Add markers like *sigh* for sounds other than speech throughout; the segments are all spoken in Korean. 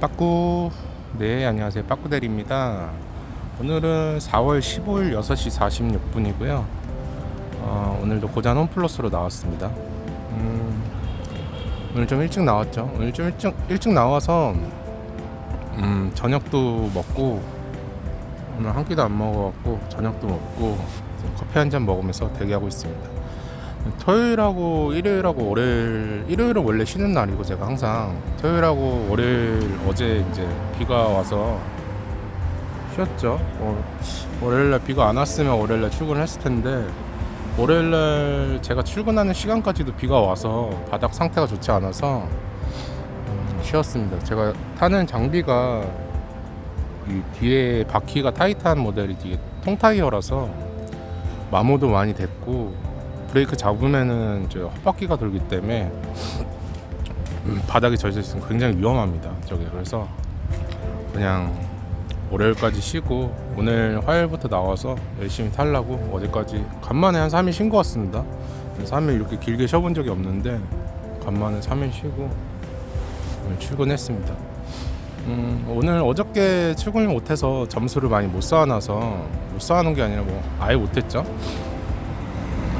빠꾸. 네 안녕하세요. 빠꾸대리입니다. 오늘은 4월 15일 6시 46분이고요. 어, 오늘도 고잔 홈플러스로 나왔습니다. 음, 오늘 좀 일찍 나왔죠? 오늘 좀 일찍, 일찍 나와서 음, 저녁도 먹고 오늘 한 끼도 안 먹어갖고 저녁도 먹고 커피 한 잔 먹으면서 대기하고 있습니다 토요일하고 일요일하고 월요일 일요일은 원래 쉬는 날이고 제가 항상 토요일하고 월요일 어제 이제 비가 와서 쉬었죠. 어, 월요일날 비가 안 왔으면 월요일날 출근을 했을 텐데 월요일날 제가 출근하는 시간까지도 비가 와서 바닥 상태가 좋지 않아서 음, 쉬었습니다. 제가 타는 장비가 이 뒤에 바퀴가 타이트한 모델이 이게 통타이어라서 마모도 많이 됐고 브레이크 잡으면은 저 헛바퀴가 돌기 때문에 음, 바닥에 젖어 있으면 굉장히 위험합니다. 저게 그래서 그냥 월요일까지 쉬고 오늘 화요일부터 나와서 열심히 타려고 어제까지 간만에 한 3일 쉰 것 같습니다. 3일 이렇게 길게 쉬어본 적이 없는데 간만에 3일 쉬고 오늘 출근했습니다. 음, 오늘 어저께 출근을 못해서 점수를 많이 못 쌓아놔서 못 쌓아놓은 게 아니라 뭐 아예 못했죠.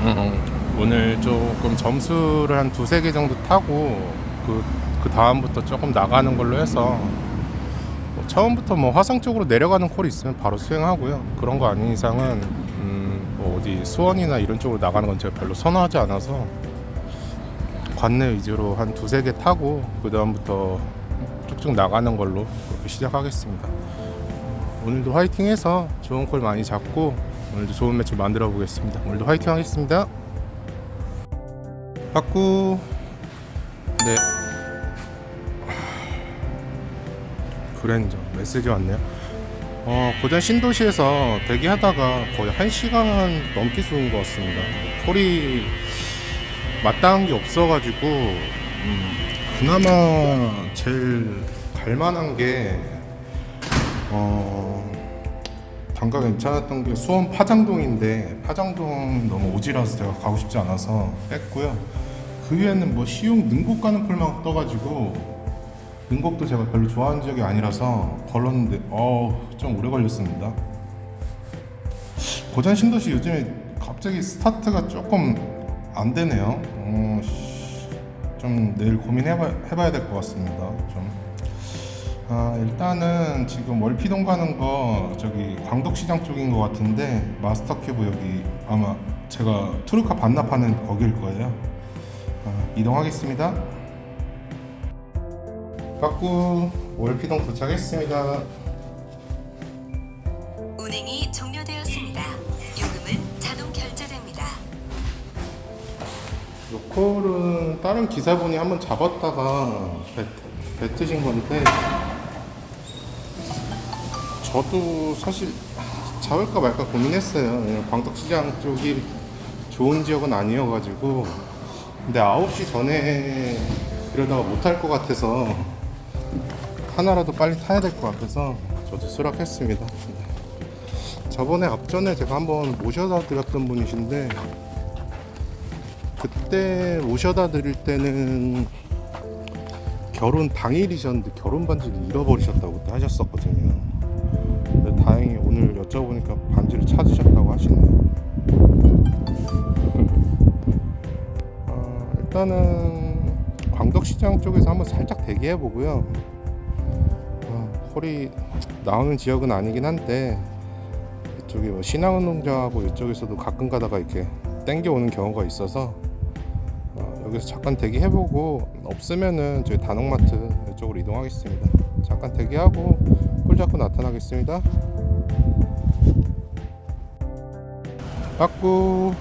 음, 오늘 조금 점수를 한 두세 개 정도 타고 그, 그 다음부터 조금 나가는 걸로 해서 뭐 처음부터 뭐 화성 쪽으로 내려가는 콜이 있으면 바로 수행하고요. 그런 거 아닌 이상은 음, 뭐 어디 수원이나 이런 쪽으로 나가는 건 제가 별로 선호하지 않아서 관내 위주로 한 두세 개 타고 그 다음부터 쭉쭉 나가는 걸로 그렇게 시작하겠습니다. 오늘도 화이팅해서 좋은 콜 많이 잡고 오늘도 좋은 매출 만들어 보겠습니다. 오늘도 화이팅 하겠습니다. 빠꾸 네 그랜저 메시지 왔네요. 어, 고전 신도시에서 대기하다가 거의 1시간 넘게 죽은 것 같습니다. 콜이 마땅한 게 없어가지고 음, 그나마 제일 갈만한 게 어, 단가 괜찮았던 게 수원 파장동인데 파장동 너무 오지라서 제가 가고 싶지 않아서 뺐고요. 그 위에는 뭐 시용 능곡 가는 콜만 떠가지고 능곡도 제가 별로 좋아하는 지역이 아니라서 걸렀는데 어좀 오래 걸렸습니다. 고전 신도시 요즘에 갑자기 스타트가 조금 안 되네요. 어, 씨, 좀 내일 고민해봐 해봐야 될 것 같습니다. 좀. 아, 일단은 지금 월피동 가는 거 저기 광덕시장 쪽인 것 같은데 마스터 큐브 여기 아마 제가 투르카 반납하는 거길 거예요. 아, 이동하겠습니다. 갖고 월피동 도착했습니다. 운행이 종료되었습니다. 요금은 자동 결제됩니다. 로컬은 다른 기사분이 한번 잡았다가 뱉, 뱉으신 건데 저도 사실 잡을까 말까 고민했어요. 광덕시장 쪽이 좋은 지역은 아니어가지고 근데 9시 전에 이러다가 못할 것 같아서 하나라도 빨리 타야 될 것 같아서 저도 수락했습니다. 저번에 앞전에 제가 한번 모셔다 드렸던 분이신데 그때 모셔다 드릴 때는 결혼 당일이셨는데 결혼 반지를 잃어버리셨다고 또 하셨었거든요. 여쭤보니까 반지를 찾으셨다고 하시네요. *laughs* 어, 일단은 광덕시장 쪽에서 한번 살짝 대기해 보고요. 어, 홀이 나오는 지역은 아니긴 한데 이쪽에 뭐 신화운동장하고 이쪽에서도 가끔 가다가 이렇게 땡겨 오는 경우가 있어서 어, 여기서 잠깐 대기해보고 없으면은 저희 단옥마트 이쪽으로 이동하겠습니다. 잠깐 대기하고 콜 잡고 나타나겠습니다. 빠꾸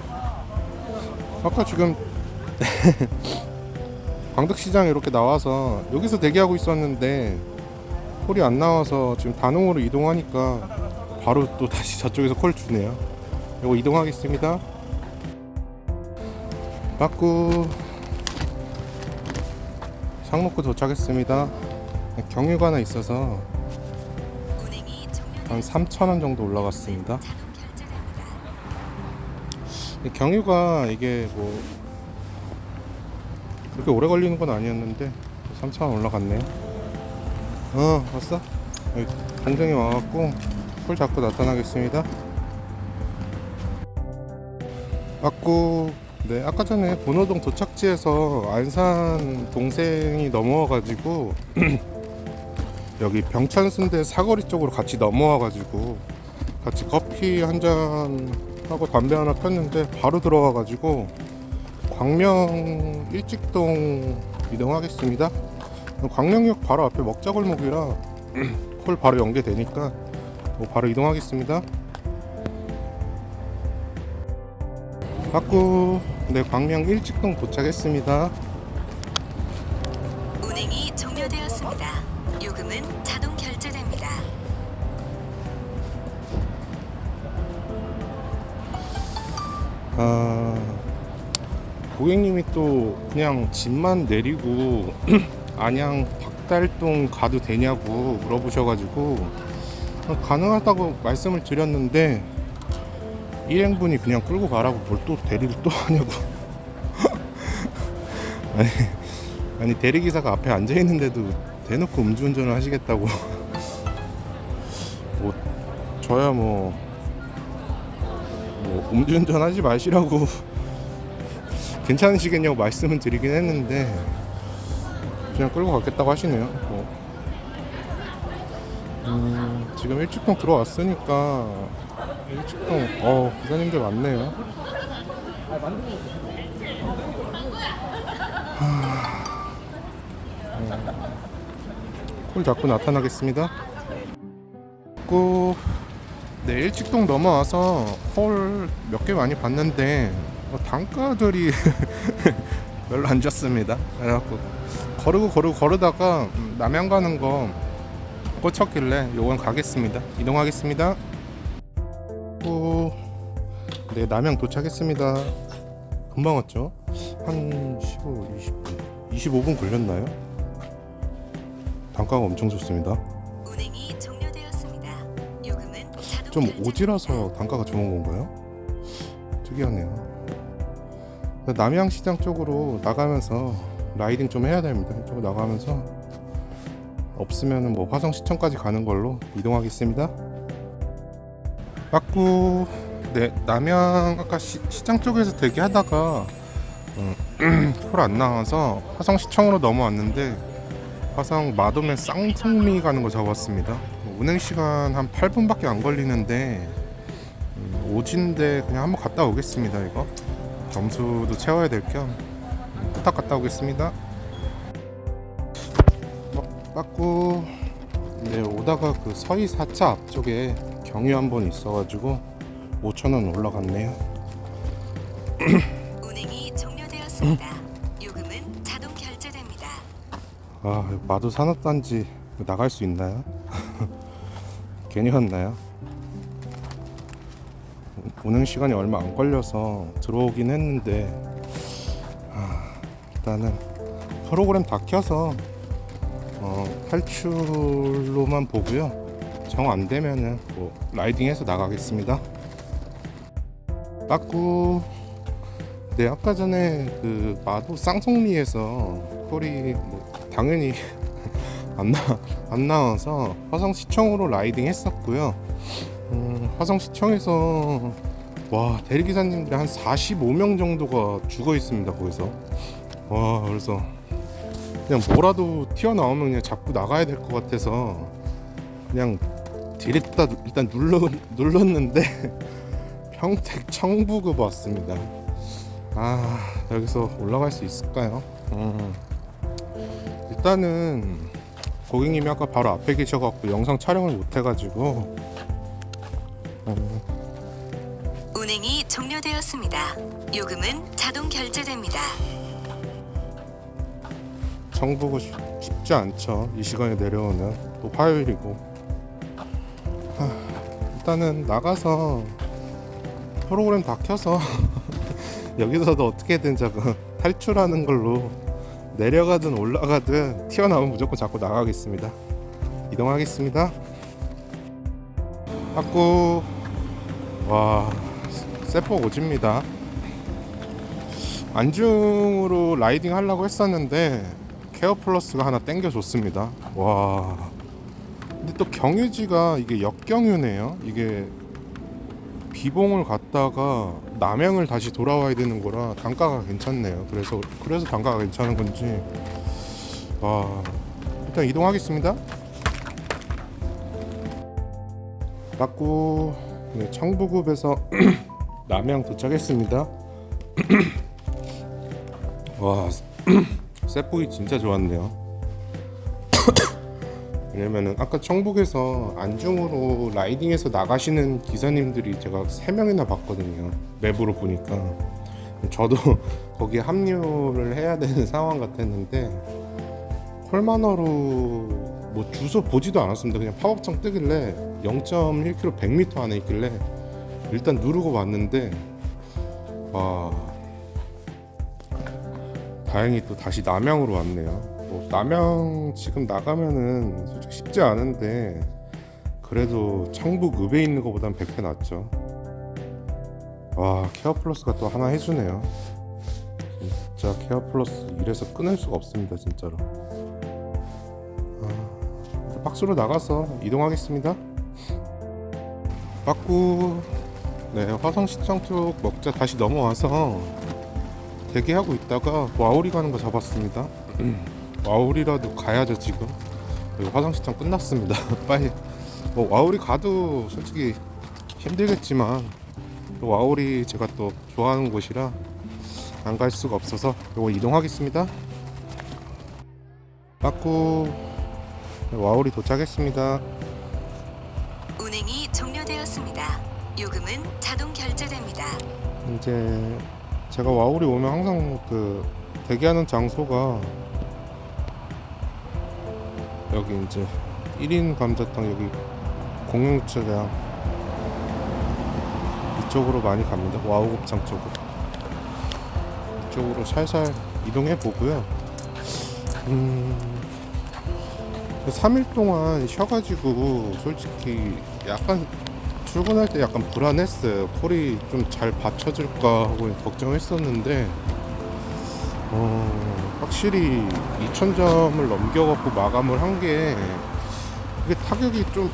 아까 지금 *laughs* 광덕시장 이렇게 나와서 여기서 대기하고 있었는데 콜이 안 나와서 지금 단홍으로 이동하니까 바로 또 다시 *laughs* 저쪽에서 콜 주네요. 이거 이동하겠습니다. 빠꾸 상록구 도착했습니다. 경유가 하나 있어서 한 종료되었습니다. 3,000원 정도 올라갔습니다. 이 경유가 이게 뭐 그렇게 오래 걸리는 건 아니었는데 3,000원 올라갔네요. 어 왔어? 여기 동생이 와갖고 콜 잡고 나타나겠습니다 아꾸 네 아까 전에 본호동 도착지에서 안산 동생이 넘어와가지고 *clears throat* 여기 병천순대 사거리 쪽으로 같이 넘어와가지고 같이 커피 한잔 하고 담배 하나 폈는데 바로 들어와가지고 광명 일직동 이동하겠습니다. 광명역 바로 앞에 먹자골목이라 *clears throat* 콜 바로 연계되니까 뭐 바로 이동하겠습니다. 받고 네 광명 일직동 도착했습니다. 아 고객님이 또 그냥 집만 내리고 *clears throat* 안양 박달동 가도 되냐고 물어보셔가지고 가능하다고 말씀을 드렸는데 일행분이 그냥 끌고 가라고 뭘 또 대리를 또 하냐고. *laughs* 아니, 아니 대리기사가 앞에 앉아 있는데도 대놓고 음주운전을 하시겠다고. *laughs* 뭐 저야 뭐, 뭐 음주운전 하지 마시라고 괜찮으시겠냐고 말씀을 드리긴 했는데 그냥 끌고 가겠다고 하시네요. 뭐. 음, 지금 일찍동 들어왔으니까 일찍동 어 기사님들 많네요. 하, 음, 콜 잡고 나타나겠습니다. 고 네, 일찍동 넘어와서 홀몇개 많이 봤는데 뭐 단가들이 *laughs* 별로 안 좋습니다. 그래갖고 거르고 거르고 거르다가 음, 남양 가는 거 꽂혔길래 요건 가겠습니다. 이동하겠습니다. 오, 네 남양 도착했습니다. 금방 왔죠? 한 15, 20분, 25분 걸렸나요? 단가가 엄청 좋습니다. 좀. 오지라서 단가가 좋은 건가요? 특이하네요. 남양시장 쪽으로 나가면서 라이딩 좀 해야 됩니다. 이쪽으로 나가면서 없으면은 뭐 화성시청까지 가는 걸로 이동하겠습니다. 빠꾸 네 남양 아까 시, 장 쪽에서 대기하다가 *clears throat* 콜안 나와서 화성시청으로 넘어왔는데 화성 마도면 쌍송리 가는 거 잡았습니다. 뭐 운행 시간 한 8분밖에 안 걸리는데 음, 오진데 그냥 한번 갔다 오겠습니다. 이거 점수도 채워야 될 겸 후딱 갔다 오겠습니다. 막 빠꾸 네 오다가 그 서희 4차 앞쪽에 경유 한 번 있어가지고 5천 원 올라갔네요. *clears throat* 운행이 종료되었습니다. 요금은 자동 결제됩니다. 아 마도 산업단지 나갈 수 있나요? *laughs* 괜히 왔나요? 운행 시간이 얼마 안 걸려서 들어오긴 했는데 아, 일단은 프로그램 다 켜서 어, 탈출로만 보고요. 정 안 되면은 뭐 라이딩해서 나가겠습니다. 빠꾸 네 아까 전에 그 마도 쌍송리에서 콜이 뭐 당연히 *laughs* 안, 나, 안 나와서 화성시청으로 라이딩 했었고요. 음, 화성시청에서 와 대리기사님들이 한 45명 정도가 죽어 있습니다 거기서 와 그래서 그냥 뭐라도 튀어나오면 그냥 잡고 나가야 될 것 같아서 그냥 디렉다 일단 눌러 눌렀는데 *laughs* 평택 청부급 왔습니다. 아 여기서 올라갈 수 있을까요? 음. 일단은 고객님이 아까 바로 앞에 계셔갖고 영상 촬영을 못 해가지고 음, 운행이 종료되었습니다. 요금은 자동 결제됩니다. 청보고 쉽- 쉽지 않죠 이 시간에 내려오는 또 화요일이고 하, 일단은 나가서 프로그램 다 켜서 *laughs* 여기서도 어떻게든 저거 탈출하는 걸로 내려가든 올라가든 튀어나오면 무조건 잡고 나가겠습니다. 이동하겠습니다. 받고 와 세포 오집니다. 안중으로 라이딩 하려고 했었는데 케어 플러스가 하나 땡겨 줬습니다. 와. 근데 또 경유지가 이게 역경유네요. 이게 비봉을 갔다가 남양을 다시 돌아와야 되는 거라 단가가 괜찮네요. 그래서 그래서 단가가 괜찮은 건지 와 일단 이동하겠습니다. 맞고 네, 청부급에서 *clears throat* 남양 도착했습니다. *clears throat* 와 *clears throat* 셋보기 진짜 좋았네요. 왜냐면은 아까 청북에서 안중으로 라이딩해서 나가시는 기사님들이 제가 세 명이나 봤거든요. 맵으로 보니까 저도 *laughs* 거기에 합류를 해야 되는 *laughs* 상황 같았는데 콜마너로 뭐 주소 보지도 않았습니다. 그냥 팝업창 뜨길래 0.1km 100m 안에 있길래 일단 누르고 왔는데 와 다행히 또 다시 남양으로 왔네요. 뭐 남양 지금 나가면은 솔직히 쉽지 않은데 그래도 창북 읍에 있는 것보단 100배 낫죠. 와 케어 플러스가 또 하나 해주네요. 진짜 케어 플러스 이래서 끊을 수가 없습니다 진짜로. 아, 박스로 나가서 이동하겠습니다. 빠꾸 네 화성시청 쪽 먹자 다시 넘어와서 대기하고 있다가 와우리 가는 거 잡았습니다. *clears throat* 와우리라도 가야죠 지금. 여기 화성시청 끝났습니다. *laughs* 빨리 뭐 와우리 가도 솔직히 힘들겠지만 또 와우리 제가 또 좋아하는 곳이라 안 갈 수가 없어서 요거 이동하겠습니다. 빠꾸 네, 와우리 도착했습니다. 운행이 종료되었습니다. 요금은 자동 결제됩니다. 이제 제가 와우리 오면 항상 그 대기하는 장소가 여기 이제 1인 감자탕 여기 공영주차장 이쪽으로 많이 갑니다. 와우곱창 쪽으로 이쪽으로 살살 이동해 보고요. 음, 3일 동안 쉬어가지고 솔직히 약간 출근할 때 약간 불안했어요. 콜이 좀 잘 받쳐줄까 하고 걱정했었는데, 어, 확실히 2,000점을 넘겨갖고 마감을 한 게, 그게 타격이 좀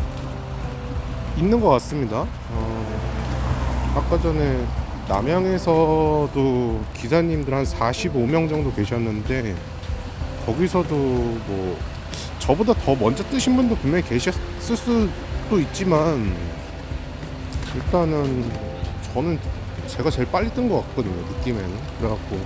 있는 것 같습니다. 어, 아까 전에 남양에서도 기사님들 한 45명 정도 계셨는데, 거기서도 뭐, 저보다 더 먼저 뜨신 분도 분명히 계셨을 수도 있지만, 일단은 저는 제가 제일 빨리 뜬 것 같거든요 느낌에는 그래갖고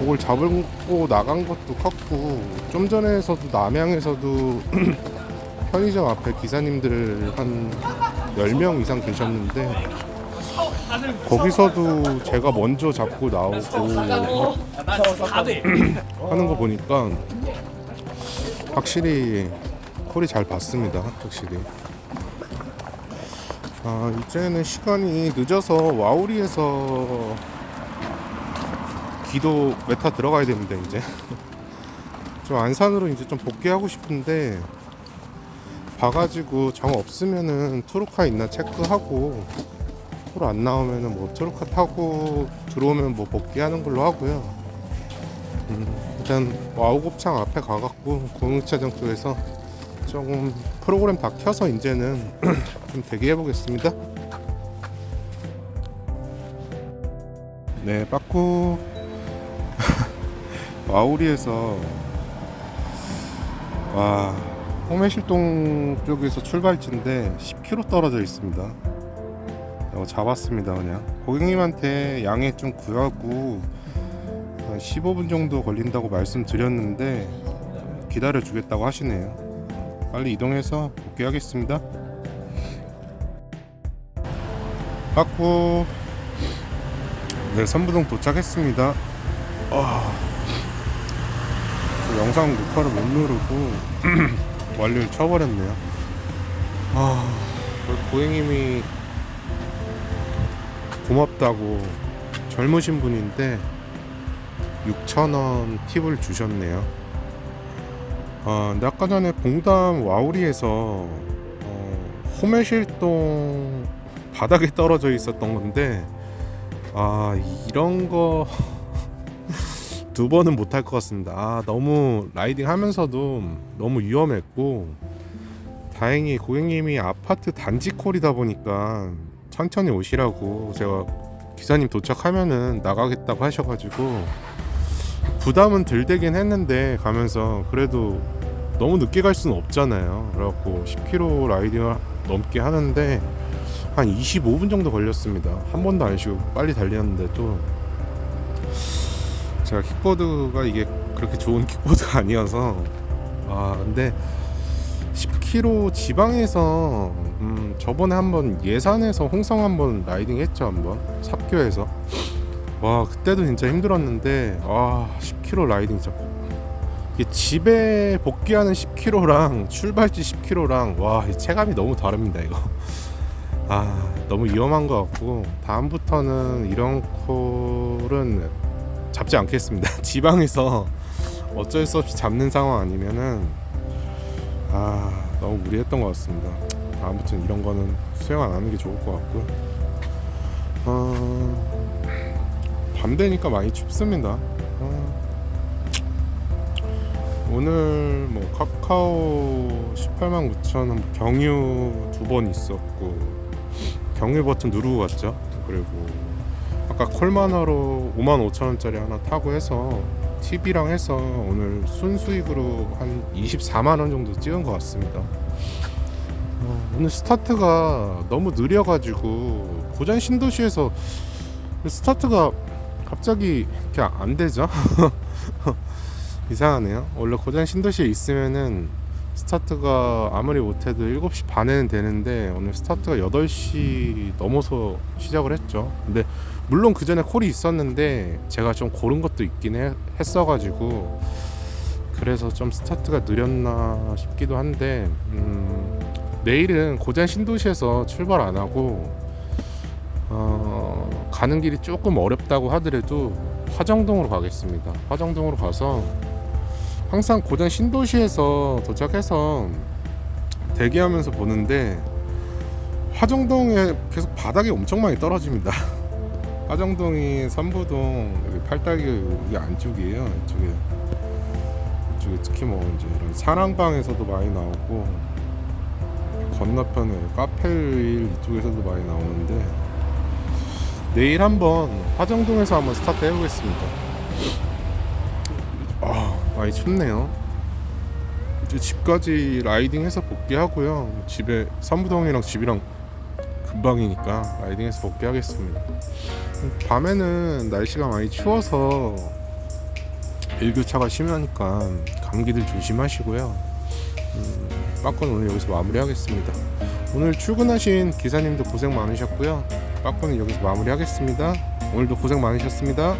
그걸 잡고 나간 것도 컸고 좀 전에서도 남양에서도 *clears throat* 편의점 앞에 기사님들 한 10명 이상 계셨는데 거기서도 제가 먼저 잡고 나오고 하는 거 보니까 확실히 콜이 잘 봤습니다 확실히. 아 이제는 시간이 늦어서 와우리에서 기도 메타 들어가야 됩니다 이제. 좀 안산으로 이제 좀 복귀하고 싶은데 봐가지고 정 없으면은 트루카 있나 체크하고 콜안 나오면은 뭐 트루카 타고 들어오면 뭐 복귀하는 걸로 하고요. 음, 일단 와우곱창 앞에 가갖고 공유차장 쪽에서 조금 프로그램 다 켜서 이제는 *clears throat* 좀 대기해 보겠습니다. 네, 빠꾸 와우리에서 와 홍매실동 쪽에서 출발지인데 10km 떨어져 있습니다. 이거 잡았습니다 그냥 고객님한테 양해 좀 구하고 한 15분 정도 걸린다고 말씀드렸는데 기다려 주겠다고 하시네요. 빨리 이동해서 복귀하겠습니다. 빠꾸 네 선부동 도착했습니다. 아, 그 영상 녹화를 못 누르고 *clears throat* 완료를 쳐버렸네요. 아, 고객님이 고맙다고 젊으신 분인데 6,000원 팁을 주셨네요. 아, 근데 아까 전에 봉담 와우리에서 어, 호매실동 바닥에 떨어져 있었던 건데 아 이런 거 *laughs* 두 번은 못할 것 같습니다. 아 너무 라이딩 하면서도 너무 위험했고 다행히 고객님이 아파트 단지 콜이다 보니까 천천히 오시라고 제가 기사님 도착하면은 나가겠다고 하셔가지고 부담은 덜 되긴 했는데 가면서 그래도 너무 늦게 갈 수는 없잖아요. 그래갖고 10km 라이딩을 넘게 하는데 한 25분 정도 걸렸습니다. 한 번도 안 쉬고 빨리 달렸는데도 제가 킥보드가 이게 그렇게 좋은 킥보드가 *laughs* 아니어서. 아 근데 10km 지방에서 음, 저번에 한번 예산에서 홍성 한번 라이딩 했죠 한번. 삽교에서. 와 그때도 진짜 힘들었는데 아 10km 라이딩 진짜. 이게 집에 복귀하는 10km랑 출발지 10km랑 와이 체감이 너무 다릅니다 이거. 아 너무 위험한 것 같고 다음부터는 이런 콜은 잡지 않겠습니다. *laughs* 지방에서 어쩔 수 없이 잡는 상황 아니면은 아 너무 무리했던 것 같습니다. 다음부터는 이런 거는 수행 안 하는 게 좋을 것 같고 어, 밤 되니까 많이 춥습니다. 어, 오늘 뭐 카카오 18만 9천 경유 두 번 있었고 경유 버튼 누르고 갔죠. 그리고 아까 콜마너로 5만 5천 원짜리 하나 타고 해서 TV랑 해서 오늘 순수익으로 한 24만 원 정도 찍은 것 같습니다. 어, 오늘 스타트가 너무 느려가지고 고전 신도시에서 스타트가 갑자기 이렇게 안 되죠? *laughs* 이상하네요. 원래 고전 신도시에 있으면은 스타트가 아무리 못해도 7시 반에는 되는데 오늘 스타트가 8시 넘어서 시작을 했죠. 근데 물론 그 전에 콜이 있었는데 제가 좀 고른 것도 있긴 해- 했어가지고 그래서 좀 스타트가 느렸나 싶기도 한데 음, 내일은 고전 신도시에서 출발 안 하고 어, 가는 길이 조금 어렵다고 하더라도 화정동으로 가겠습니다. 화정동으로 가서 항상 고전 신도시에서 도착해서 대기하면서 보는데 화정동에 계속 바닥이 엄청 많이 떨어집니다. *laughs* 화정동이 선부동 여기 팔달기 여기 안쪽이에요. 이쪽에 이쪽에 특히 뭐 이제 이런 사랑방에서도 많이 나오고 건너편에 카페일 이쪽에서도 많이 나오는데 내일 한번 화정동에서 한번 스타트 해보겠습니다. 아 많이 춥네요. 이제 집까지 라이딩해서 복귀하고요. 집에 선부동이랑 집이랑 금방이니까 라이딩해서 복귀하겠습니다. 밤에는 날씨가 많이 추워서 일교차가 심하니까 감기들 조심하시고요. 음, 빠꾸는 오늘 여기서 마무리하겠습니다. 오늘 출근하신 기사님도 고생 많으셨고요. 빠꾸는 여기서 마무리하겠습니다. 오늘도 고생 많으셨습니다.